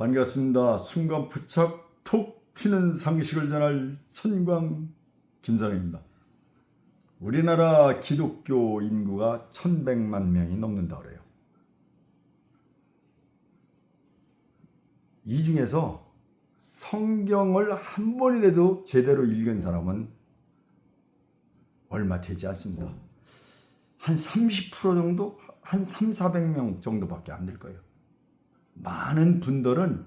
반갑습니다. 순간 부착 톡 튀는 상식을 전할 천광 김선영입니다. 우리나라 기독교 인구가 1100만 명이 넘는다 그래요. 이 중에서 성경을 한 번이라도 제대로 읽은 사람은 얼마 되지 않습니다. 한 30% 정도, 한 3, 400명 정도밖에 안 될 거예요. 많은 분들은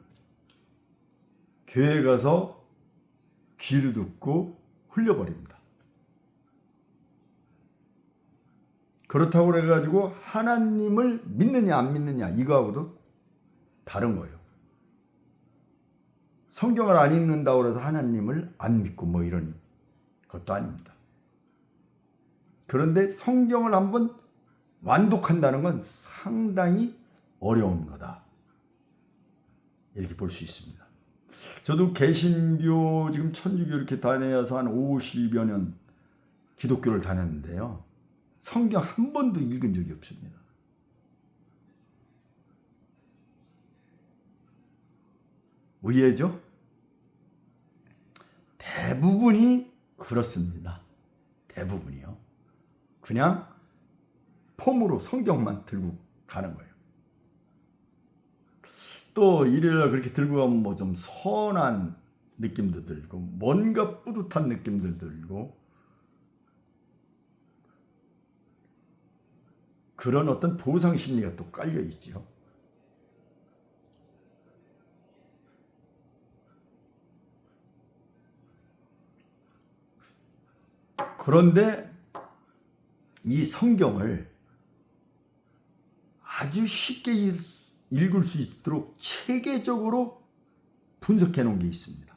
교회 가서 귀를 듣고 흘려버립니다. 그렇다고 그래가지고 하나님을 믿느냐 안 믿느냐 이거하고도 다른 거예요. 성경을 안 읽는다고 해서 하나님을 안 믿고 뭐 이런 것도 아닙니다. 그런데 성경을 한번 완독한다는 건 상당히 어려운 거다. 이렇게 볼 수 있습니다. 저도 개신교 지금 천주교 이렇게 다녀서 한 50여 년 기독교를 다녔는데요. 성경 한 번도 읽은 적이 없습니다. 의외죠? 대부분이 그렇습니다. 대부분이요. 그냥 폼으로 성경만 들고 가는 거예요. 또 일요일 그렇게 들고 가면 뭐 좀 선한 느낌도 들고 뭔가 뿌듯한 느낌도 들고 그런 어떤 보상 심리가 또 깔려 있지요. 그런데 이 성경을 아주 쉽게 읽을 수 있도록 체계적으로 분석해 놓은 게 있습니다.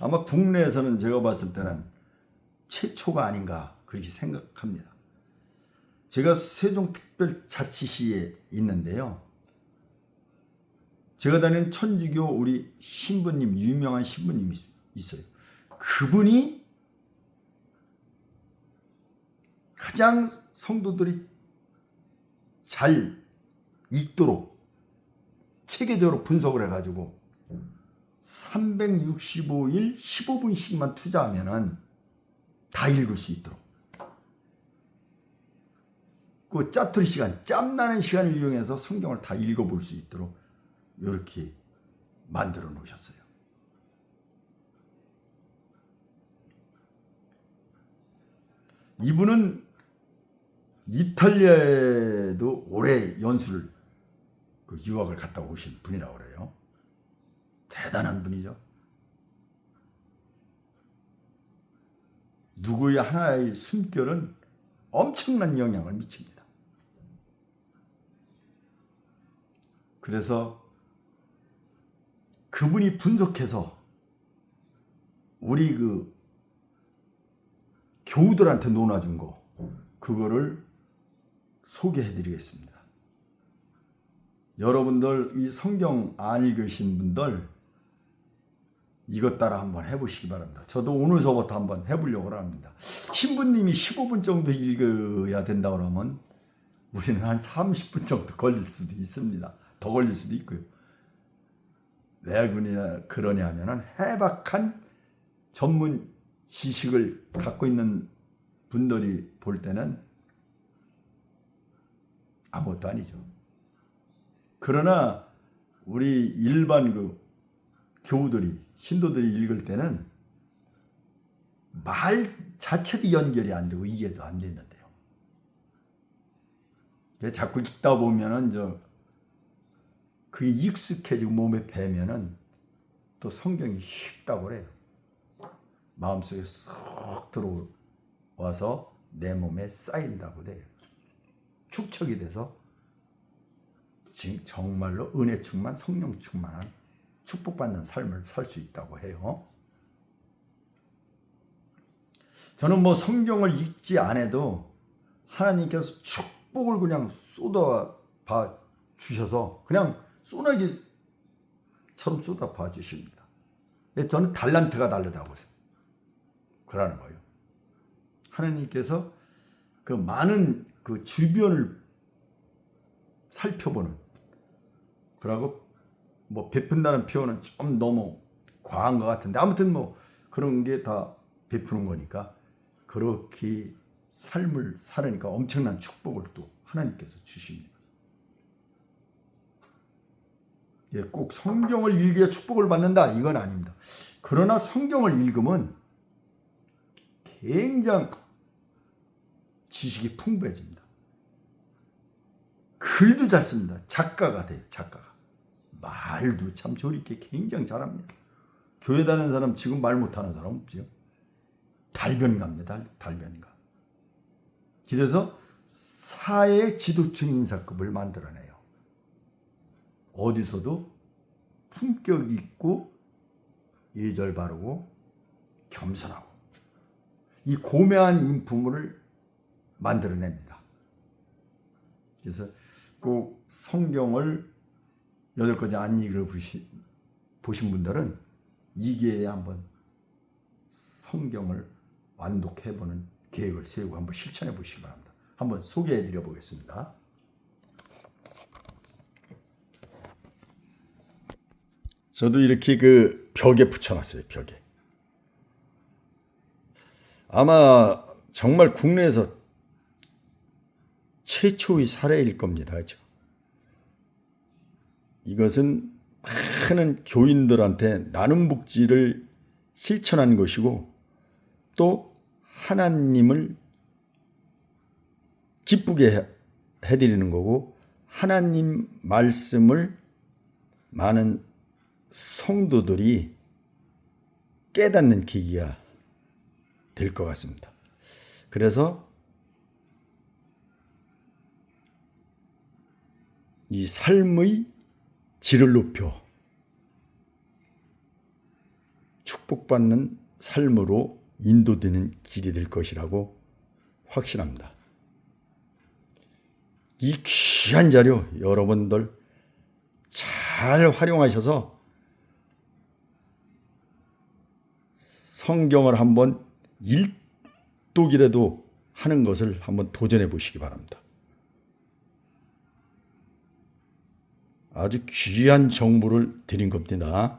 아마 국내에서는 제가 봤을 때는 최초가 아닌가 그렇게 생각합니다. 제가 세종특별자치시에 있는데요. 제가 다니는 천주교 우리 신부님, 유명한 신부님이 있어요. 그분이 가장 성도들이 잘 읽도록 체계적으로 분석을 해가지고 365일 15분씩만 투자하면은 다 읽을 수 있도록 그 짜투리 시간, 짬나는 시간을 이용해서 성경을 다 읽어볼 수 있도록 이렇게 만들어 놓으셨어요. 이분은 이탈리아에도 오래 연수를 그 유학을 갔다 오신 분이라고 그래요. 대단한 분이죠. 누구의 하나의 숨결은 엄청난 영향을 미칩니다. 그래서 그분이 분석해서 우리 그 교우들한테 논아준 거 그거를 소개해 드리겠습니다. 여러분들 이 성경 안 읽으신 분들 이것 따라 한번 해보시기 바랍니다. 저도 오늘서부터 한번 해보려고 합니다. 신부님이 15분 정도 읽어야 된다 그러면 우리는 한 30분 정도 걸릴 수도 있습니다. 더 걸릴 수도 있고요. 왜 그러냐, 그러냐 하면은 해박한 전문 지식을 갖고 있는 분들이 볼 때는 아무것도 아니죠. 그러나 우리 일반 그 교우들이 신도들이 읽을 때는 말 자체도 연결이 안 되고 이해도 안 되는데요. 자꾸 읽다 보면은 저 그게 익숙해지고 몸에 배면은 또 성경이 쉽다고 그래요. 마음속에 쏙 들어와서 내 몸에 쌓인다고 돼요. 축척이 돼서 정말로 은혜 충만, 성령 충만한 축복받는 삶을 살 수 있다고 해요. 저는 뭐 성경을 읽지 않아도 하나님께서 축복을 그냥 쏟아봐 주셔서 그냥 소나기처럼 쏟아봐 주십니다. 저는 달란트가 다르다고 그러는 거예요. 하나님께서 그 많은 그 주변을 살펴보는 그러고 뭐 베푼다는 표현은 좀 너무 과한 것 같은데 아무튼 뭐 그런 게 다 베푸는 거니까 그렇게 삶을 살으니까 엄청난 축복을 또 하나님께서 주십니다. 예, 꼭 성경을 읽어야 축복을 받는다 이건 아닙니다. 그러나 성경을 읽으면 굉장히 지식이 풍부해집니다. 글도 잘 씁니다. 작가가 돼요. 작가가. 말도 참 조리 있게 굉장히 잘합니다. 교회 다니는 사람 지금 말 못하는 사람 없죠. 달변가입니다. 달변가. 그래서 사회 지도층 인사급을 만들어내요. 어디서도 품격 있고 예절 바르고 겸손하고 이 고매한 인품을 만들어냅니다. 그래서 꼭 성경을 여덟 가지 안 읽어 보신, 보신 분들은 이기에 한번 성경을 완독해보는 계획을 세우고 한번 실천해 보시기 바랍니다. 한번 소개해 드려 보겠습니다. 저도 이렇게 그 벽에 붙여놨어요. 벽에. 아마 정말 국내에서 최초의 사례일 겁니다. 그죠? 이것은 많은 교인들한테 나눔 복지를 실천한 것이고 또 하나님을 기쁘게 해- 해드리는 거고 하나님 말씀을 많은 성도들이 깨닫는 계기가 될 것 같습니다. 그래서 이 삶의 질을 높여 축복받는 삶으로 인도되는 길이 될 것이라고 확신합니다. 이 귀한 자료 여러분들 잘 활용하셔서 성경을 한번 일독이라도 하는 것을 한번 도전해 보시기 바랍니다. 아주 귀한 정보를 드린 겁니다.